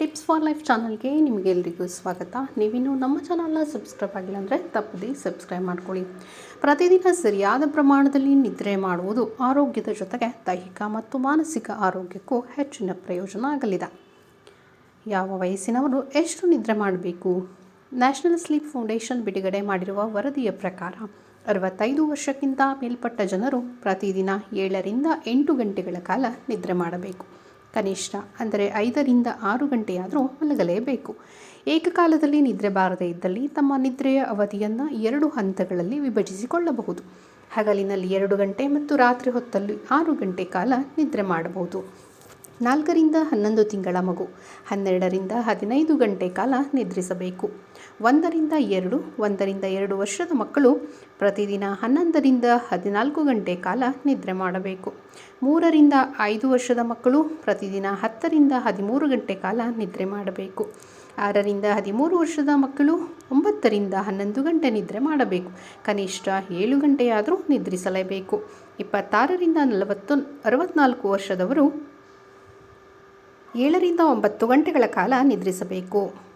Tips for life ಚಾನಲ್ಗೆ ನಿಮಗೆಲ್ಲರಿಗೂ ಸ್ವಾಗತ. ನೀವಿನ್ನೂ ನಮ್ಮ ಚಾನಲ್ನ ಸಬ್ಸ್ಕ್ರೈಬ್ ಆಗಿಲ್ಲ ಅಂದರೆ ತಪ್ಪದೆ ಸಬ್ಸ್ಕ್ರೈಬ್ ಮಾಡ್ಕೊಳ್ಳಿ. ಪ್ರತಿದಿನ ಸರಿಯಾದ ಪ್ರಮಾಣದಲ್ಲಿ ನಿದ್ರೆ ಮಾಡುವುದು ಆರೋಗ್ಯದ ಜೊತೆಗೆ ದೈಹಿಕ ಮತ್ತು ಮಾನಸಿಕ ಆರೋಗ್ಯಕ್ಕೂ ಹೆಚ್ಚಿನ ಪ್ರಯೋಜನ ಆಗಲಿದೆ. ಯಾವ ವಯಸ್ಸಿನವರು ಎಷ್ಟು ನಿದ್ರೆ ಮಾಡಬೇಕು? ನ್ಯಾಷನಲ್ ಸ್ಲೀಪ್ ಫೌಂಡೇಶನ್ ಬಿಡುಗಡೆ ಮಾಡಿರುವ ವರದಿಯ ಪ್ರಕಾರ, ಅರವತ್ತೈದು ವರ್ಷಕ್ಕಿಂತ ಮೇಲ್ಪಟ್ಟ ಜನರು ಪ್ರತಿದಿನ ಏಳರಿಂದ ಎಂಟು ಗಂಟೆಗಳ ಕಾಲ ನಿದ್ರೆ ಮಾಡಬೇಕು. ಕನಿಷ್ಠ, ಅಂದರೆ ಐದರಿಂದ ಆರು ಗಂಟೆಯಾದರೂ ಮಲಗಲೇಬೇಕು. ಏಕಕಾಲದಲ್ಲಿ ನಿದ್ರೆ ಬಾರದೇ ಇದ್ದಲ್ಲಿ ತಮ್ಮ ನಿದ್ರೆಯ ಅವಧಿಯನ್ನು ಎರಡು ಹಂತಗಳಲ್ಲಿ ವಿಭಜಿಸಿಕೊಳ್ಳಬಹುದು. ಹಗಲಿನಲ್ಲಿ ಎರಡು ಗಂಟೆ ಮತ್ತು ರಾತ್ರಿ ಹೊತ್ತಲ್ಲಿ ಆರು ಗಂಟೆ ಕಾಲ ನಿದ್ರೆ ಮಾಡಬಹುದು. ನಾಲ್ಕರಿಂದ ಹನ್ನೊಂದು ತಿಂಗಳ ಮಗು. ಹನ್ನೆರಡರಿಂದ ಹದಿನೈದು ಗಂಟೆ ಕಾಲ ನಿದ್ರಿಸಬೇಕು. ಒಂದರಿಂದ ಎರಡು ಒಂದರಿಂದ ಎರಡು ವರ್ಷದ ಮಕ್ಕಳು ಪ್ರತಿದಿನ ಹನ್ನೊಂದರಿಂದ ಹದಿನಾಲ್ಕು ಗಂಟೆ ಕಾಲ ನಿದ್ರೆ ಮಾಡಬೇಕು. ಮೂರರಿಂದ ಐದು ವರ್ಷದ ಮಕ್ಕಳು ಪ್ರತಿದಿನ ಹತ್ತರಿಂದ ಹದಿಮೂರು ಗಂಟೆ ಕಾಲ ನಿದ್ರೆ ಮಾಡಬೇಕು. ಆರರಿಂದ ಹದಿಮೂರು ವರ್ಷದ ಮಕ್ಕಳು ಒಂಬತ್ತರಿಂದ ಹನ್ನೊಂದು ಗಂಟೆ ನಿದ್ರೆ ಮಾಡಬೇಕು. ಕನಿಷ್ಠ ಏಳು ಗಂಟೆಯಾದರೂ ನಿದ್ರಿಸಲೇಬೇಕು. ಇಪ್ಪತ್ತಾರರಿಂದ ನಲವತ್ತು, ಅರವತ್ನಾಲ್ಕು ವರ್ಷದವರು ಏಳರಿಂದ ಒಂಬತ್ತು ಗಂಟೆಗಳ ಕಾಲ ನಿದ್ರಿಸಬೇಕು.